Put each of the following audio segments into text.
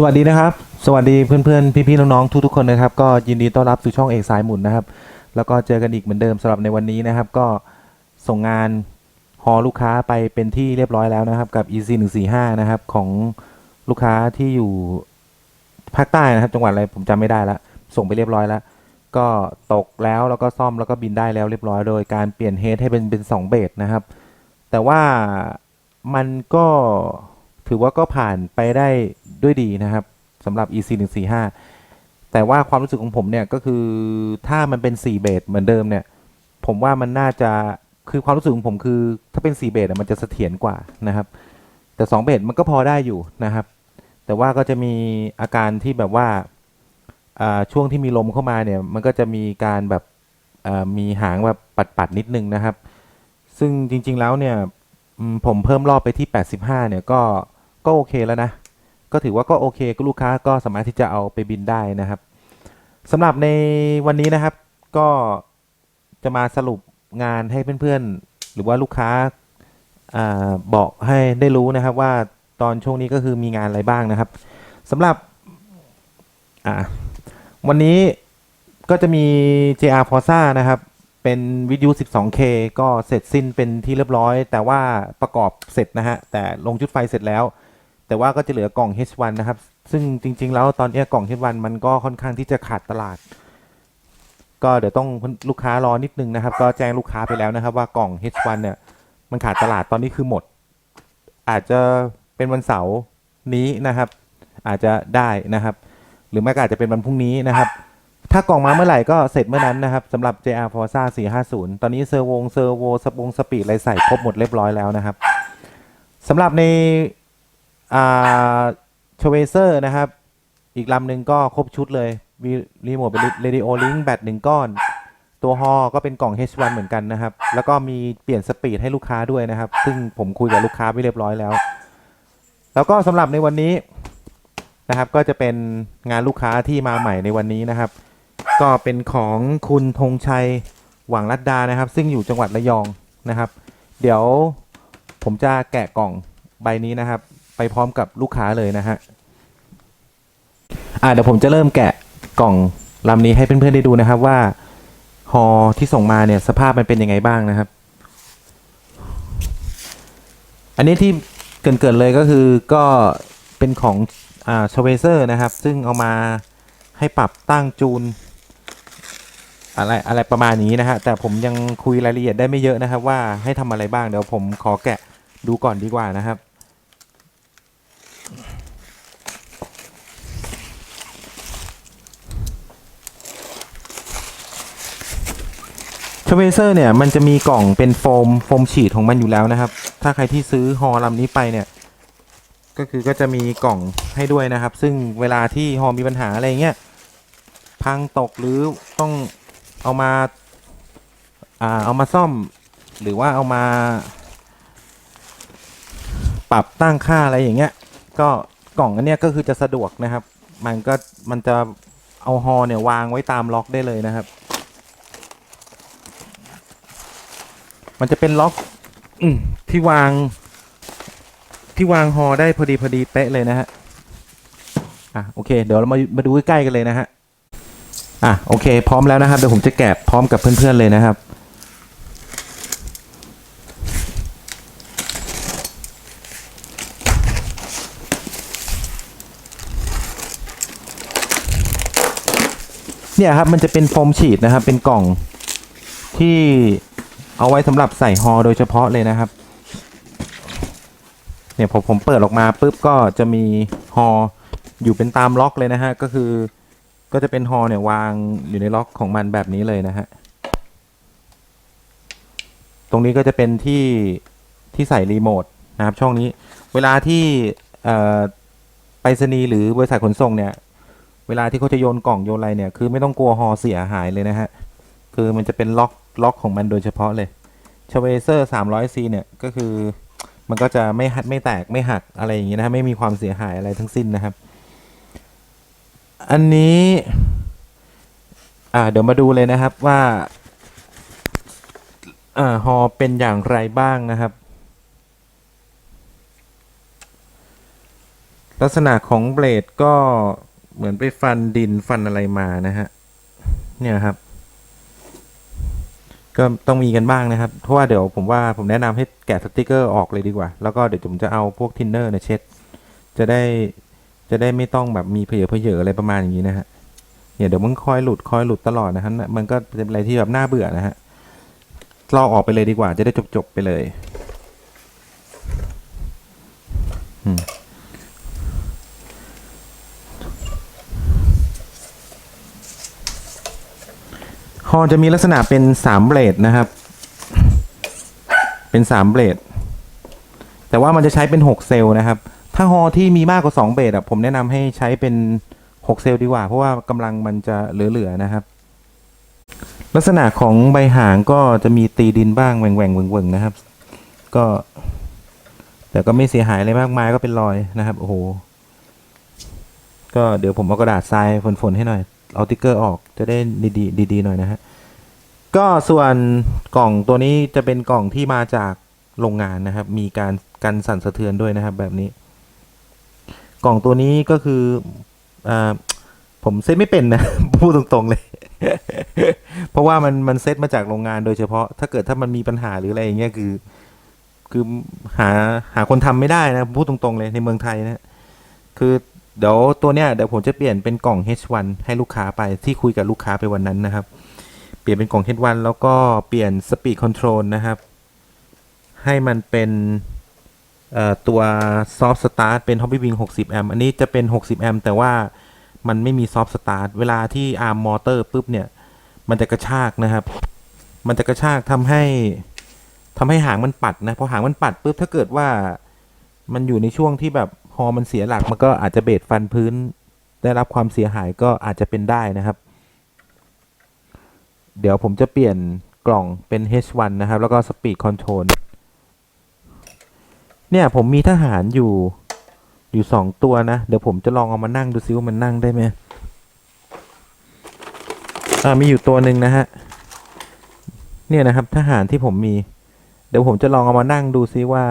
สวัสดีนะครับ สวัสดีเพื่อนๆ พี่ๆ น้องๆ ทุกๆ คนนะครับ ก็ยินดีต้อนรับสู่ช่องเอกสายหมุนนะครับ แล้วก็เจอกันอีกเหมือนเดิมสำหรับในวันนี้นะครับ ก็ส่งงานฮอลูกค้าไปเป็นที่เรียบร้อยแล้วนะครับ กับ EC 1 4 5นะครับ ของลูกค้าที่อยู่ภาคใต้นะครับ จังหวัดอะไรผมจำไม่ได้ละ ส่งไปเรียบร้อยแล้ว ก็ตกแล้วแล้วก็ซ่อมแล้วก็บินได้แล้วเรียบร้อย โดยการเปลี่ยนเฮดให้เป็นเป็นสองเบสนะครับ แต่ว่ามันก็ ถือว่าก็ผ่านไปได้ด้วยดีนะครับสำหรับ EC 1 4 5แต่ว่าความรู้สึกของผมเนี่ยก็คือถ้ามันเป็น 4 เบสเหมือนเดิมเนี่ย ผมว่ามันน่าจะคือความรู้สึกของผมคือ ถ้าเป็น 4 เบสมันจะเสถียรกว่านะครับ แต่ 2 เบสมันก็พอได้อยู่นะครับ แต่ว่าก็จะมีอาการที่แบบว่าช่วงที่มีลมเข้ามาเนี่ย มันก็จะมีการแบบมีหางแบบปัดๆนิดนึงนะครับ ซึ่งจริงๆแล้วเนี่ยผมเพิ่มรอบไปที่ 85 เนี่ยก็ ก็โอเคแล้วนะ ก็ถือว่าก็โอเคก็ลูกค้าก็สามารถที่จะเอาไปบินได้นะครับสำหรับในวันนี้นะครับ ก็จะมาสรุปงานให้เพื่อนๆ หรือว่าลูกค้าอ่าบอกให้ได้รู้นะครับว่าตอนช่วงนี้ก็คือมีงานอะไรบ้างนะครับสำหรับอ่าวันนี้ก็จะมี JR Forza นะครับ เป็นวิทยุ 12K ก็เสร็จสิ้นเป็นที่เรียบร้อย แต่ว่าประกอบเสร็จนะฮะ แต่ลงชุดไฟเสร็จแล้ว แต่ว่าก็จะเหลือกล่อง H1 นะครับ ซึ่งจริง ๆ แล้วตอนนี้กล่อง H1 มันก็ค่อนข้างที่จะขาดตลาด ก็เดี๋ยวต้องลูกค้ารอนิดนึงนะครับ ก็แจ้งลูกค้าไปแล้วนะครับ ว่ากล่อง H1 เนี่ยมันขาดตลาดตอนนี้คือหมด อาจจะเป็นวันเสาร์นี้นะครับ อาจจะได้นะครับ หรือไม่ก็อาจจะเป็นวันพรุ่งนี้นะครับ ถ้ากล่องมาเมื่อไหร่ก็เสร็จเมื่อนั้นนะครับสำหรับ JR Forza 450 ตอนนี้เซอร์วงเซอร์โวสปงสปีดอะไรใส่ครบหมดเรียบร้อยแล้วนะครับสำหรับใน อ่าชเวเซอร์นะครับ อีกลำหนึ่งก็ครบชุดเลยมีรีโมทเป็นเรดิโอลิงแบตหนึ่งก้อน ตัวฮอก็เป็นกล่อง H1 เหมือนกันนะครับ แล้วก็มีเปลี่ยนสปีดให้ลูกค้าด้วยนะครับ ซึ่งผมคุยกับลูกค้าไปเรียบร้อยแล้ว แล้วก็สำหรับในวันนี้นะครับ ก็จะเป็นงานลูกค้าที่มาใหม่ในวันนี้นะครับ ก็เป็นของคุณธงชัยหวังรัตดานะครับ ซึ่งอยู่จังหวัดระยองนะครับ เดี๋ยวผมจะแกะกล่องใบนี้นะครับ ไปพร้อมกับลูกค้าเลยนะฮะอ่าเดี๋ยวผมจะเริ่มแกะกล่องลำนี้ให้เพื่อนๆได้ดูนะครับว่าฮอที่ส่งมาเนี่ยสภาพมันเป็นยังไงบ้างนะครับ อันนี้ที่เกินๆเลยก็คือก็เป็นของอ่าชเวเซอร์นะครับ ซึ่งเอามาให้ปรับตั้งจูน อะไรอะไรประมาณนี้นะฮะ แต่ผมยังคุยรายละเอียดได้ไม่เยอะนะครับ ว่าให้ทำอะไรบ้างเดี๋ยวผมขอแกะดูก่อนดีกว่านะครับ ชเวเซอร์เนี่ยมันจะมีกล่องเป็นโฟมโฟมฉีดของมันอยู่แล้วนะครับ ถ้าใครที่ซื้อฮอลำนี้ไปเนี่ย ก็คือก็จะมีกล่องให้ด้วยนะครับ ซึ่งเวลาที่ฮอมีปัญหาอะไรเงี้ยพังตกหรือต้องเอามาอ่าเอามาซ่อม หรือว่าเอามา ปรับตั้งค่าอะไรอย่างเงี้ย ก็กล่องอันเนี้ยก็คือจะสะดวกนะครับ มันก็มันจะเอาฮอเนี่ยวางไว้ตามล็อกได้เลยนะครับ มันจะเป็นล็อกอที่วาง ที่วางฮอได้พอดีพอดีเป๊ะเลยนะฮะ อะโอเค เดี๋ยวเรามามาดูใกล้ๆกันเลยนะฮะ อะโอเค พร้อมแล้วนะครับเดี๋ยวผมจะแกะพร้อมกับเพื่อนๆเลยนะครับเนี่ยครับมันจะเป็นโฟมฉีดนะครับ เป็นกล่องที่ เอาไว้สำหรับใส่ฮอโดยเฉพาะเลยนะครับ เนี่ยพอผมเปิดออกมาปุ๊บก็จะมีฮออยู่เป็นตามล็อกเลยนะฮะ ก็คือก็จะเป็นฮอเนี่ยวางอยู่ในล็อกของมันแบบนี้เลยนะฮะ ตรงนี้ก็จะเป็นที่ที่ใส่รีโมทนะครับช่องนี้ เวลาที่ไปรษณีย์หรือบริษัทขนส่งเนี่ย เวลาที่เขาจะโยนกล่องโยนอะไรเนี่ย คือไม่ต้องกลัวฮอเสียหายเลยนะฮะ คือมันจะเป็นล็อกล็อกของมันโดยเฉพาะเลยชเวเซอร์ 300C เนี่ยก็คือมันก็จะไม่หัดไม่แตกไม่หักอะไรอย่างงี้นะฮะไม่มีความเสียหายอะไรทั้งสิ้นนะครับ อันนี้อ่าเดี๋ยวมาดูเลยนะครับว่าอ่าฮอเป็นอย่างไรบ้างนะครับ ลักษณะของเบลดก็เหมือนไปฟันดินฟันอะไรมานะฮะเนี่ยครับ ก็ต้องมีกันบ้างนะครับ เพราะว่าเดี๋ยวผมว่าผมแนะนำให้แกะสติกเกอร์ออกเลยดีกว่า แล้วก็เดี๋ยวผมจะเอาพวกทินเนอร์เนี่ยเช็ด จะได้จะได้ไม่ต้องแบบมีเพเยอเพเยออะไรประมาณอย่างนี้นะฮะเนี่ยเดี๋ยวมันคอยหลุดคอยหลุดตลอดนะฮะมันก็เป็นอะไรที่แบบน่าเบื่อนะฮะลอกออกไปเลยดีกว่า จะได้จบๆไปเลย อืม ฮอจะมีลักษณะเป็นสามเบลดนะครับ เป็นสามเบลดแต่ว่ามันจะใช้เป็นหกเซลล์นะครับ ถ้าฮอที่มีมากกว่าสองเบลดอะผมแนะนำให้ใช้เป็นหกเซลล์ดีกว่า เพราะว่ากำลังมันจะเหลือๆนะครับ ลักษณะของใบหางก็จะมีตีดินบ้างแหว่งแหว่งเวิงๆนะครับ ก็ แต่ก็ไม่เสียหายอะไรมากมายก็เป็นรอยนะครับโอ้โหก็เดี๋ยวผมเอากระดาษทรายฝนๆให้หน่อย เอาติ๊กเกอร์ออกจะได้ดีๆดีหน่อยนะฮะ ก็ส่วนกล่องตัวนี้จะเป็นกล่องที่มาจากโรงงานนะครับ มีการกันสั่นสะเทือนด้วยนะครับ แบบนี้ กล่องตัวนี้ก็คืออ่าผมเซตไม่เป็นนะพูดตรงๆเลย เพราะว่ามันมันเซตมาจากโรงงานโดยเฉพาะ ถ้าเกิดถ้ามันมีปัญหาหรืออะไรอย่างเงี้ยคือ คือหาหาคนทำไม่ได้นะพูดตรงๆเลยในเมืองไทยนะคือ เดี๋ยวตัวเนี้ยเดี๋ยวผมจะเปลี่ยนเป็นกล่อง H1 ให้ลูกค้าไปที่คุยกับลูกค้าไปวันนั้นนะครับ เปลี่ยนเป็นกล่อง H1 แล้วก็เปลี่ยน Speed Control นะครับ ให้มันเป็นตัว Soft Start เป็น Hobby Wing 60 แอมป์อันนี้จะเป็น 60 แอมป์แต่ว่ามันไม่มี Soft Start เวลาที่ Arm Motor ปุ๊บเนี่ย มันจะกระชากนะครับ มันจะกระชากทำให้ทำให้หางมันปัดนะพอหางมันปัดปุ๊บถ้าเกิดว่ามันอยู่ในช่วงที่แบบ อมันเสียหลักมันก็อาจจะเบรดฟันพื้น ได้รับความเสียหายก็อาจจะเป็นได้นะครับ เดี๋ยวผมจะเปลี่ยนกล่องเป็น H1 นะครับ แล้วก็ Speed Control เนี่ยผมมีทหารอยู่อยู่สองตัวนะ เดี๋ยวผมจะลองเอามานั่งดูซิว่ามันนั่งได้ไหมอ่ามีอยู่ตัวหนึ่งนะฮะ เนี่ยนะครับทหารที่ผมมี เดี๋ยวผมจะลองเอามานั่งดูซิว่า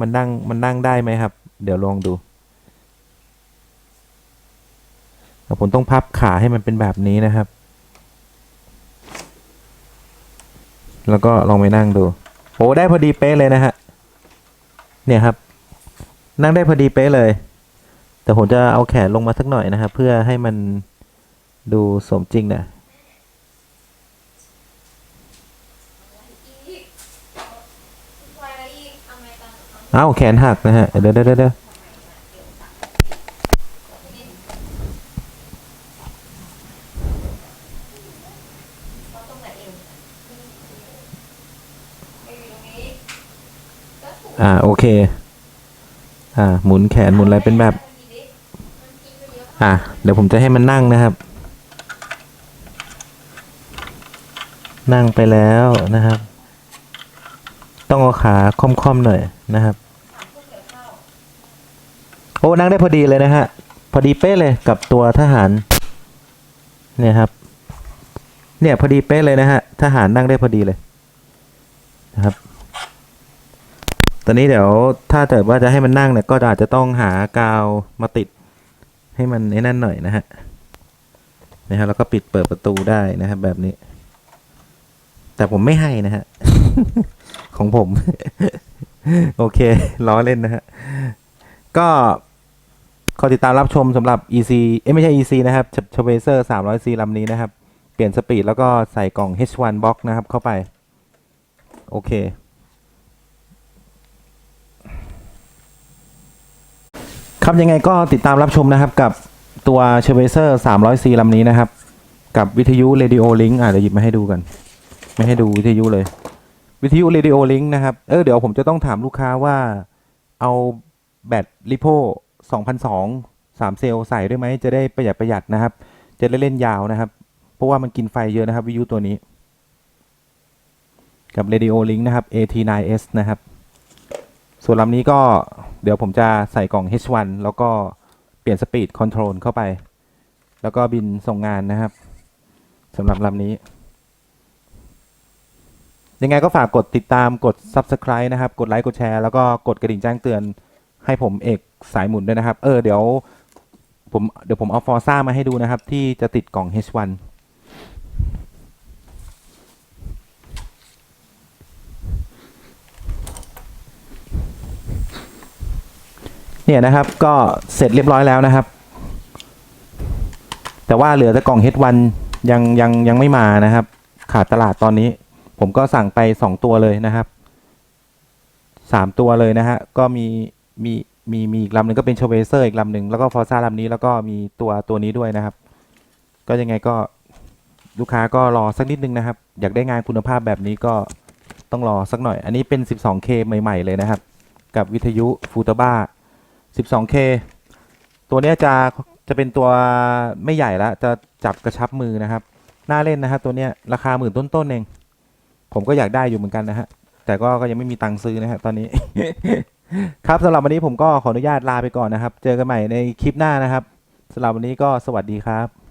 มันนั่งมันนั่งได้ไหมครับ เดี๋ยวลองดูแต่ผมต้องพับขาให้มันเป็นแบบนี้นะครับ แล้วก็ลองไปนั่งดูโอ้ได้พอดีเป๊ะเลยนะฮะ เนี่ยครับ นั่งได้พอดีเป๊ะเลย แต่ผมจะเอาแขนลงมาสักหน่อยนะครับ เพื่อให้มันดูสมจริงนะ อีกไว้แล้วอีกเอาไงต่อ เอาเอ้าแขนหักนะฮะ เดี๋ยวเดี๋ยวเดี๋ยวเดี๋ยวเอาตรงไหนเองไม่อยู่ตรงนี้ก็ถูกอ่าโอเค อ่า หมุนแขนหมุนอะไรเป็นแบบมันกินไปเยอะอะเดี๋ยวผมจะให้มันนั่งนะครับ นั่งไปแล้วนะครับ ต้องเอาขาค่อมๆหน่อยนะครับ โอ้นั่งได้พอดีเลยนะฮะ พอดีเป๊ะเลยกับตัวทหาร เนี่ยครับ เนี่ยพอดีเป๊ะเลยนะฮะ ทหารนั่งได้พอดีเลยนะครับ ตอนนี้เดี๋ยวถ้าเกิดว่าจะให้มันนั่งเนี่ยก็อาจจะต้องหากาวมาติด ให้มันไอ้นั่นหน่อยนะฮะนะฮะแล้วก็ปิดเปิดประตูได้นะครับแบบนี้ แต่ผมไม่ให้นะฮะ ของผม โอเค ล้อเล่นนะฮะ ก็ขอติดตามรับชมสำหรับ EC เอ้ยไม่ใช่ EC นะครับชเวเซอร์ 300C ลำนี้นะครับ เปลี่ยนสปีดแล้วก็ใส่กล่อง H1 box นะครับเข้าไป โอเค ครับยังไงก็ติดตามรับชมนะครับกับตัวเชเวเซอร์ 300C ลำนี้นะครับ กับวิทยุ Radio Link อะเดี๋ยวหยิบมาให้ดูกัน ไม่ให้ดูวิทยุเลย วิทยุ Radio Link นะครับ เออเดี๋ยวผมจะต้องถามลูกค้าว่าเอาแบตลิโพ2002 3 เซลล์ใส่ด้วยไหมจะได้ประหยัดประหยัดนะครับ จะได้เล่นยาวนะครับ เพราะว่ามันกินไฟเยอะนะครับวิทยุตัวนี้ กับ Radio Link นะครับ AT9S นะครับ ส่วนลำนี้ก็เดี๋ยวผมจะใส่กล่อง H1 แล้วก็เปลี่ยนสปีดคอนโทรลเข้าไป แล้วก็บินส่งงานนะครับสำหรับลำนี้ ยังไงก็ฝากกดติดตามกด Subscribe นะครับ กดไลค์กดแชร์แล้วก็กดกระดิ่งแจ้งเตือนให้ผมเอกสายหมุนด้วยนะครับ เออเดี๋ยวผมเดี๋ยวผมเอาฟอร์ซ่ามาให้ดูนะครับ ที่จะติดกล่อง H1 เนี่ยนะครับก็เสร็จเรียบร้อยแล้วนะครับ แต่ว่าเหลือแต่กล่อง H1 ยังยังยังไม่มานะครับ ขาดตลาดตอนนี้ ผมก็สั่งไปสองตัวเลยนะครับสามตัวเลยนะฮะ ก็มีมีมีมีอีกลำหนึ่งก็เป็นโชเวเซอร์อีกลำหนึ่งแล้วก็ฟอร์ซ่าลำนี้แล้วก็มีตัวตัวนี้ด้วยนะครับ ก็ยังไงก็ลูกค้าก็รอสักนิดนึงนะครับ อยากได้งานคุณภาพแบบนี้ก็ต้องรอสักหน่อย อันนี้เป็น 12K ใหม่ ๆ เลยนะครับ กับวิทยุฟูตาบ้า 12K ตัวเนี้ยจะจะเป็นตัวไม่ใหญ่ละจะจับกระชับมือนะครับ น่าเล่นนะครับตัวเนี้ยราคาหมื่นต้นๆเอง ผมก็อยากได้อยู่เหมือนกันนะฮะ แต่ก็ก็ยังไม่มีตังค์ซื้อนะฮะตอนนี้ ครับสำหรับวันนี้ผมก็ขออนุญาตลาไปก่อนนะครับ เจอกันใหม่ในคลิปหน้านะครับสำหรับวันนี้ก็สวัสดีครับ